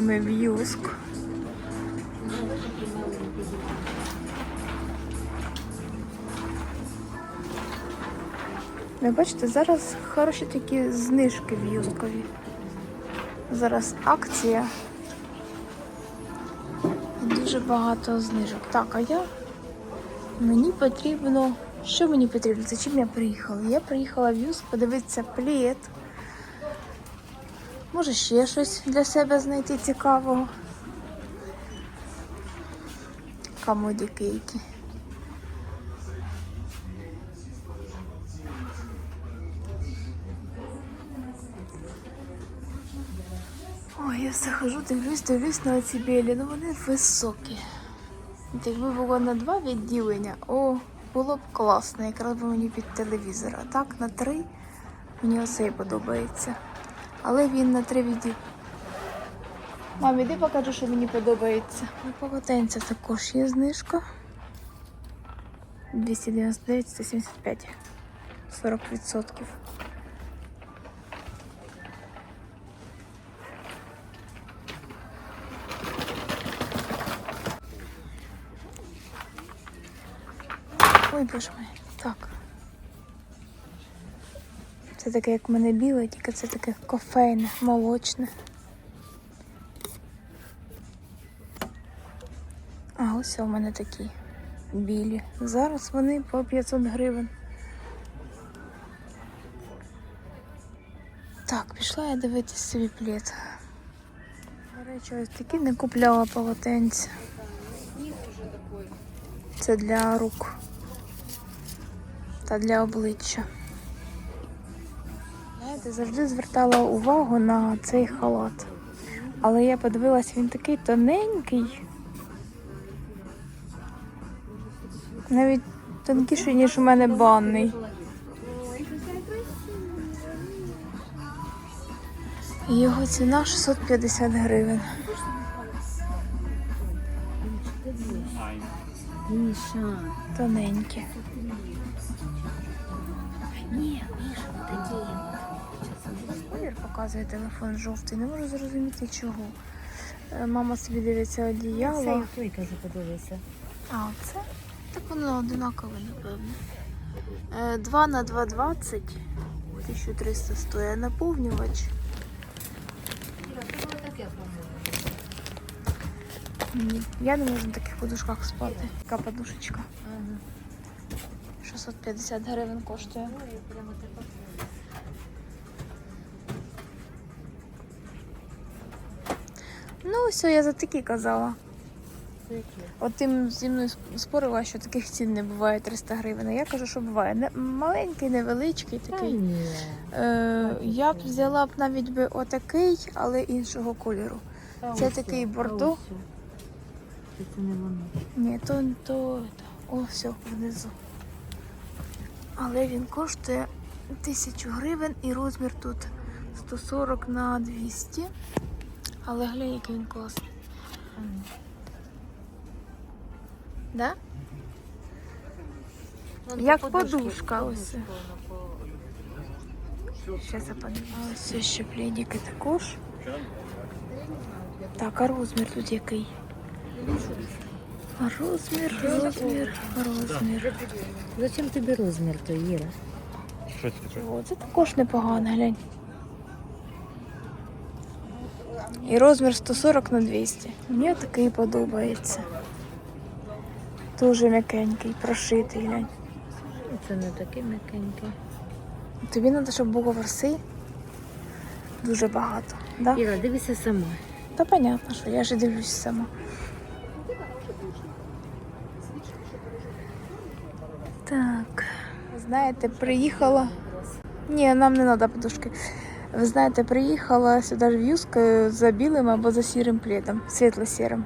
Це ми в Ви бачите, зараз хороші такі знижки в Юскові. Зараз акція. Дуже багато знижок. Так, а я мені потрібно. Що мені потрібно? За чим я приїхала? Я приїхала в Юск подивитися плід. Може ще щось для себе знайти цікавого. Камоді кейки. Ой, я все хожу, дивлюсь, дивлюсь на ці білі, ну вони високі. Якби було на два відділення, о, було б класно, якраз би мені під телевізор. А так на три мені оцей подобається. Але він на три відділення. Мам, іди покажу, що мені подобається. На полотенця також є знижка. 299, 175. 40%. Ой, боже мой. Це таке, як в мене біле, тільки це таке кофейне, молочне. А ось у мене такі білі. Зараз вони по 500 гривень. Так, пішла я дивитись собі плід. До речі, ось такі не купляла полотенця. Це для рук та для обличчя. Знаєте, завжди звертала увагу на цей халат. Але я подивилась, він такий тоненький. Навіть тонкіший, ніж у мене банний. Його ціна 650 гривень. Миша. Показує телефон жовтий, не можу зрозуміти чого. Е, Мама собі дивиться одіяло. Це той, кажу, подивися. А, це? Так воно одинакове, напевно. Е, 2 на 2,20. 1300 стоїть. Наповнювач. Ні, я не можу на таких подушках спати. Така подушечка. 650 гривень коштує. Ну, все, я за такі казала. От тим зі мною спорила, що таких цін не буває 300 гривень. А я кажу, що буває. Не, маленький, невеличкий такий. Ні. Е, я б взяла б навіть би отакий, але іншого кольору. Це такий бордо. Це не воно. Ні, то, то, то. О, все, внизу. Але він коштує 1000 гривень і розмір тут 140 на 200. Але глянь, який він класний. Да? Як подушка ось. Ще запам'ятаю. Ось ще плідіки також. Так, а розмір тут який? Розмір, розмір, розмір. Зачем тобі розмір то, Іра? Що це? О, це також непогано, глянь. І розмір 140 на 200. Мені такий подобається. Дуже м'якенький, прошитий, глянь. Це не таке м'якеньке. Тобі треба, щоб було ворси дуже багато. Да? Іра, дивися сама. Та понятно, що я ж і дивлюсь сама. Так, знаєте, приїхала. Ні, нам не треба подушки. Ви знаєте, приїхала сюди ж в Юск за білим або за сірим пледом, світло-сірим.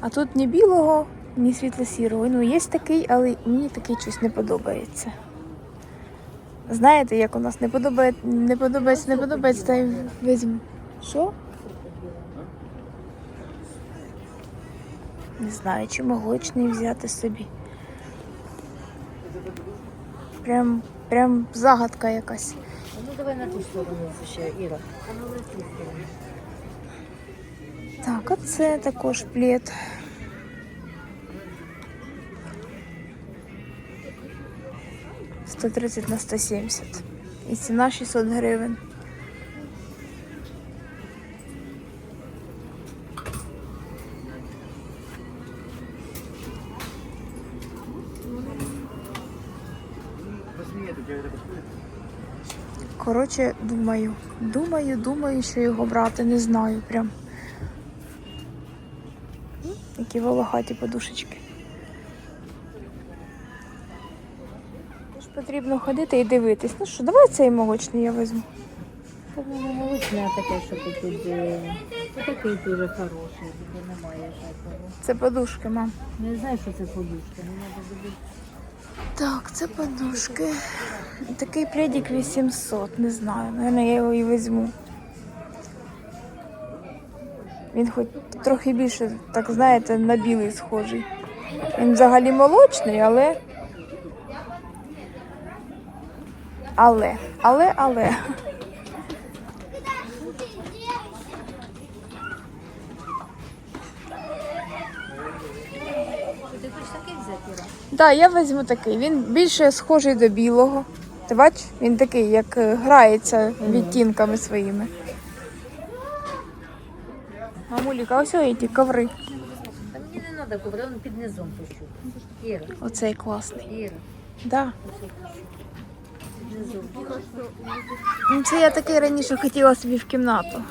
А тут ні білого, ні світло-сірого. Ну, є такий, але мені такий щось не подобається. Знаєте, як у нас не подобається, не подобається, не подобається, та й візьму. Що? Не знаю, чи молочний взяти собі. Прям, прям загадка якась. Ну давай на ту сторону ще, Іра. А ну на ту сторону. Так, а це також плід. Сто тридцять на 170. І ціна 600 гривень. Коротше, думаю, думаю, думаю, що його брати, не знаю прям. Які волохаті подушечки. Тож потрібно ходити і дивитись. Ну що, давай цей молочний я візьму. Та воно молочне таке, що тут е, такий дуже хороший, тут немає такого. Це подушки, мам. Не знаю, що це подушка, не треба буде. Так, це подушки. Такий пледик 800, не знаю. Наверное, я його і візьму. Він хоч трохи більше, так знаєте, на білий схожий. Він взагалі молочний, але. Але, але, але. Ти хочеш такий взяти, Іра? Так, я візьму такий. Він більше схожий до білого. Ти бачиш? Він такий, як е, грається відтінками своїми. Мамуліка, ось ось ті коври. Та мені не треба коври, він під низом пущу. Іра, Оцей класний. Іра, Да. Ну, Це я такий раніше хотіла собі в кімнату.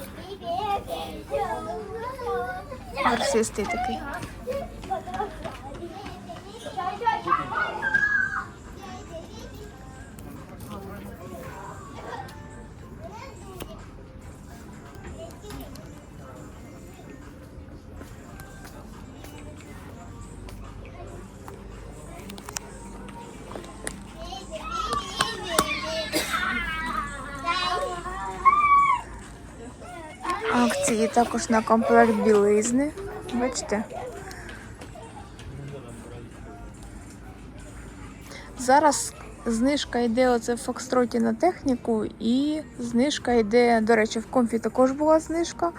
Гарсистий такий. Акції також на комплект білизни. Бачите? Зараз знижка йде оце в Фокстроті на техніку, і знижка йде, до речі, в комфі також була знижка.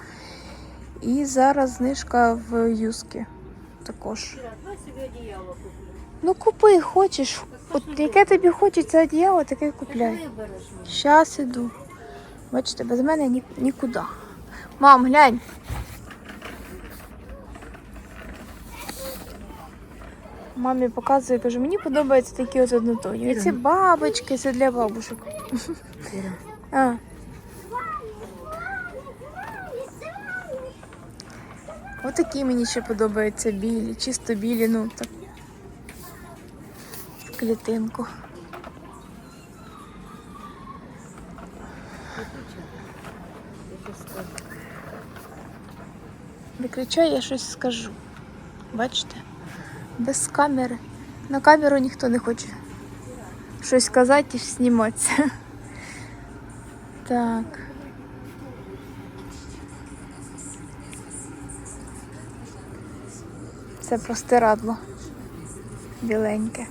І зараз знижка в юскі також. Ну купи, хочеш. От яке тобі хочеться одіяло, таке купляй. Щас іду. Бачите, без мене ні, нікуди. Мам, глянь. Мамі показує, кажу, мені подобаються такі от однотонні. Ці бабочки, це для бабушок. А. Отакі мені ще подобаються білі, чисто білі, ну так. В клітинку. Виключай, я щось скажу. Бачите? Без камери. На камеру ніхто не хоче щось сказати і зніматися. Так. Це простирадло. Біленьке.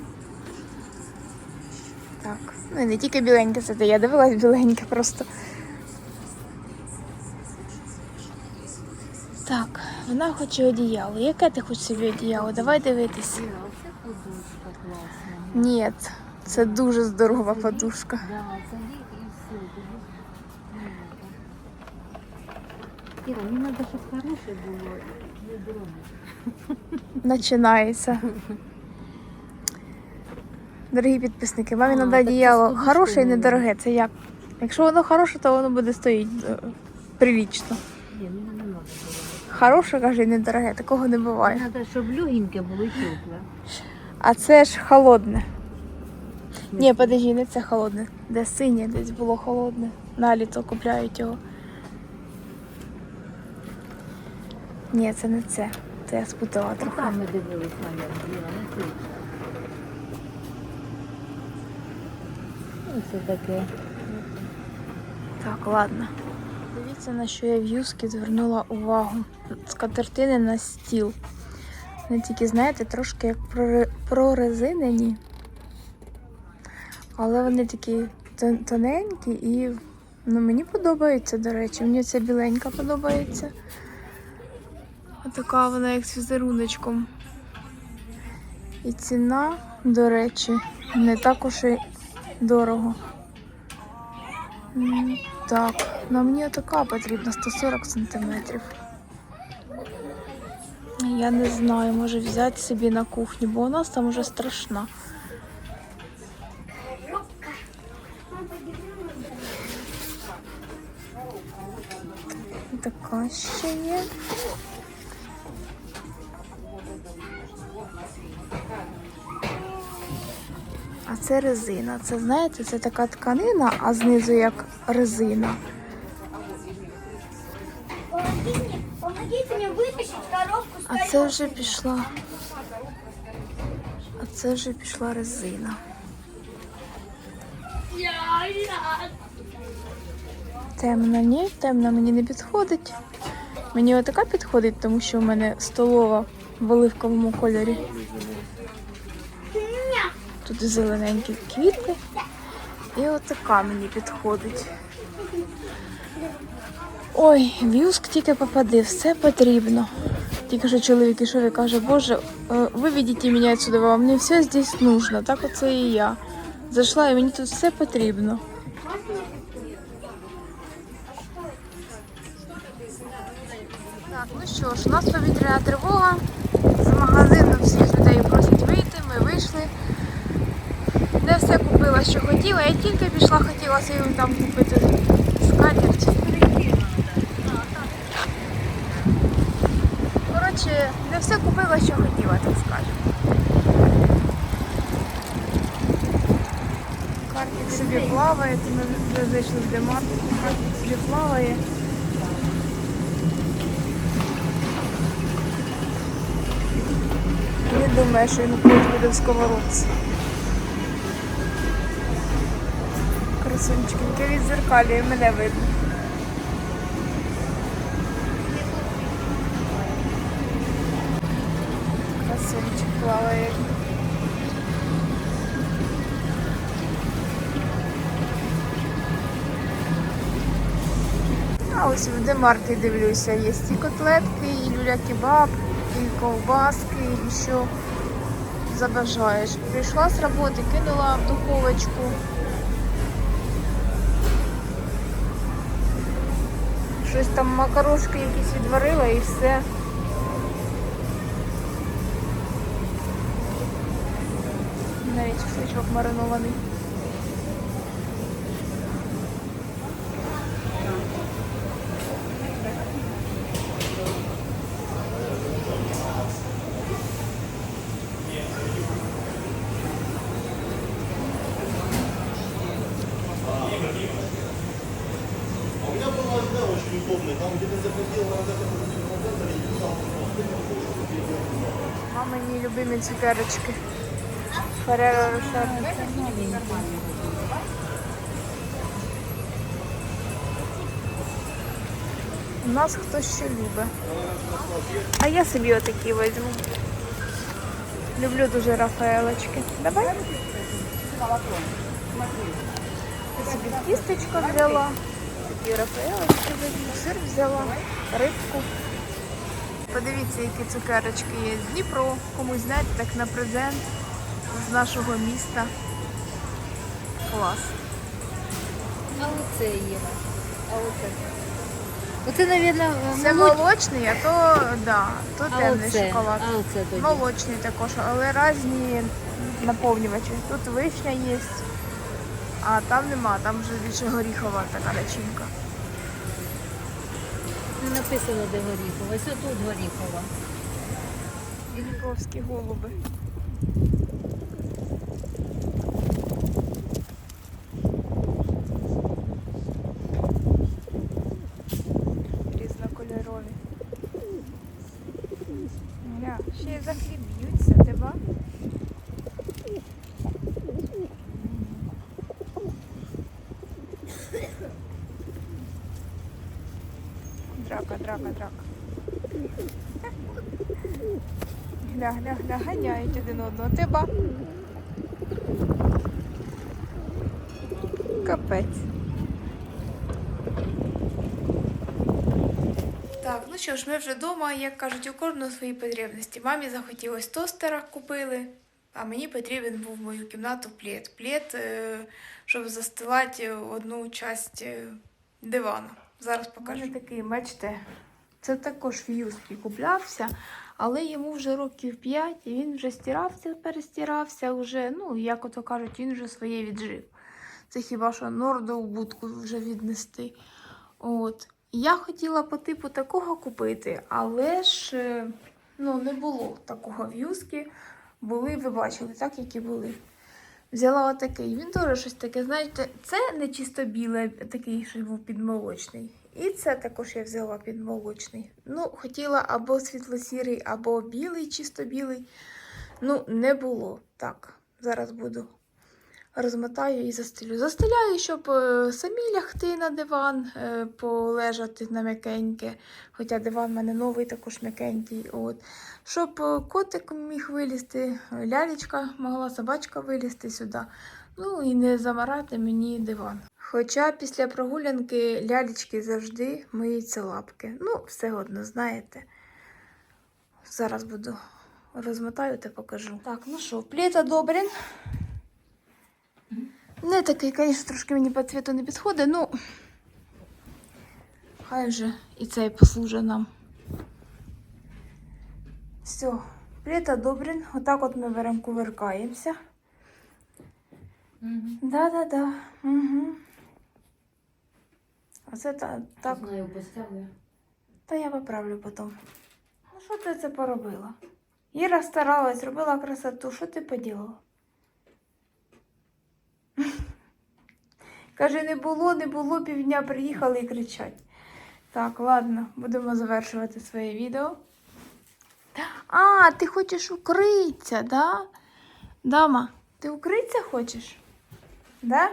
Так. Ну і не тільки біленьке, це я дивилась біленьке просто. Вона хоче одіяло. Яке ти хочеш собі одіяло? Давай дивитись. Класна. Ні, це дуже здорова подушка. Да, це лік і все. Іра, мені треба, щоб хороше було. Починається. Дорогі підписники, мамі А, треба так одіяло хороше і недороге. Це як? Якщо воно хороше, то воно буде стоїти е, прилічно. Ні, мені не треба було. Хороше, каже, і недороге, такого не буває. Треба, щоб легеньке було і тепле. А це ж холодне. Ні, подожди, не це холодне. Де синє десь було холодне. На літо купляють його. Ні, це не це. Це я спутала трохи. Там ми нього, Іра, не. Ну, таке. Так, ладно. Дивіться, на що я в юскі звернула увагу. З катертини на стіл. Вони тільки, знаєте, трошки як прорезинені. Але вони такі тоненькі і ну, мені подобається, до речі. Мені ця біленька подобається. Отака вона як з візеруночком. І ціна, до речі, не так уж і дорого. Так, на мені така потрібна 140 см. Я не знаю, може взяти собі на кухню, бо у нас там уже страшна. Така ще є. А це резина. Це знаєте, це така тканина, а знизу як резина. А це вже пішла. А це вже пішла резина. Темна, ні, темна мені не підходить. Мені отака підходить, тому що в мене столова в оливковому кольорі. Тут зелененькі квітки. І отака мені підходить. Ой, в'юск тільки попади, все потрібно. Тільки що чоловік ішов і каже, Боже, е, виведіть мене отсюда, вам не все здесь нужно. Так оце і я. Зайшла і мені тут все потрібно. Так, ну що ж, у нас повітряна тривога. З магазину всіх людей просять вийти, ми вийшли. Не все купила, що хотіла. Я тільки пішла, хотіла собі там купити скатерть. Коротше, не все купила, що хотіла, так скажемо. Картик собі плаває, ми вже зайшли в демарку, картик собі плаває. Не думаю, що він буде в сковородці. Красунчики, яке відзеркалює, мене видно. Красунчик плаває. А ось в демарки дивлюся, є і котлетки, і люля кебаб, і ковбаски, і що забажаєш. Прийшла з роботи, кинула в духовочку. Щось там макарошки якісь відварила і все. Навіть шашличок маринований. цукерочки. Ферреро Рошер. У нас хтось ще любить. А я собі отакі візьму. Люблю дуже рафаелочки. Давай. Я собі кісточку взяла. Такі рафаелочки візьму, сир взяла, рибку. Подивіться, які цукерочки є з Дніпро. Комусь знаєте, так на презент з нашого міста. Клас. А оце є. А оце. Оце, мабуть, Це молочний, а то, да, то а темний оце, шоколад. А оце тоді. Молочний також, але різні наповнювачі. Тут вишня є, а там нема, там вже більше горіхова така начинка. Написано, де горіхова. Ось тут горіхова. Дніпровські голуби. Різнокольорові. Ще й за хліб б'ються, драка. Гля, гля, гля, ганяють один одного. Ти ба? Капець. Так, ну що ж, ми вже вдома, як кажуть, у кожного свої потрібності. Мамі захотілось тостера купили, а мені потрібен був в мою кімнату плед. Плед, е, щоб застилати одну часть е, дивану. Зараз покажу. такий, бачите, це також в юскі куплявся, але йому вже років 5, і він вже стирався, перестирався, вже, ну, як ото кажуть, він вже своє віджив. Це хіба що норду у будку вже віднести. От. Я хотіла по типу такого купити, але ж е, ну, не було такого в. Були, ви бачили, так, які були. Взяла отакий. Він теж щось таке, знаєте, це не чисто біле, такий, що був підмолочний. І це також я взяла підмолочний. Ну, хотіла або світло-сірий, або білий, чисто білий. Ну, не було. Так, зараз буду розмотаю і застелю. Застеляю, щоб е, самі лягти на диван, е, полежати на м'якеньке. Хоча диван в мене новий, також м'якенький. От. Щоб е, котик міг вилізти, лялечка могла собачка вилізти сюди. Ну і не замарати мені диван. Хоча після прогулянки лялечки завжди миються лапки. Ну, все одно, знаєте. Зараз буду розмотаю та покажу. Так, ну що, плід одобрен. Не такий, звісно, трошки мені по цвіту не підходить, ну хай вже і цей послужить нам. Все, плід одобрен. Отак от ми беремо кувиркаємося. Угу. Да-да-да. Угу. Оце та, так. Знаю, поставлю. Та я поправлю потім. Ну що ти це поробила? Іра старалась, робила красоту. Що ти поділила? Каже, не було, не було, півдня приїхали і кричать. Так, ладно, будемо завершувати своє відео. А, ти хочеш укритися, да? Дама, ти укритися хочеш? Да?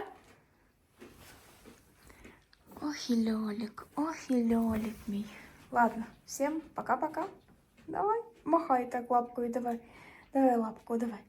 Ох і льолік, ох і льолік мій. Ладно, всем пока-пока. Давай, махай так лапкою, давай. Давай лапку, давай.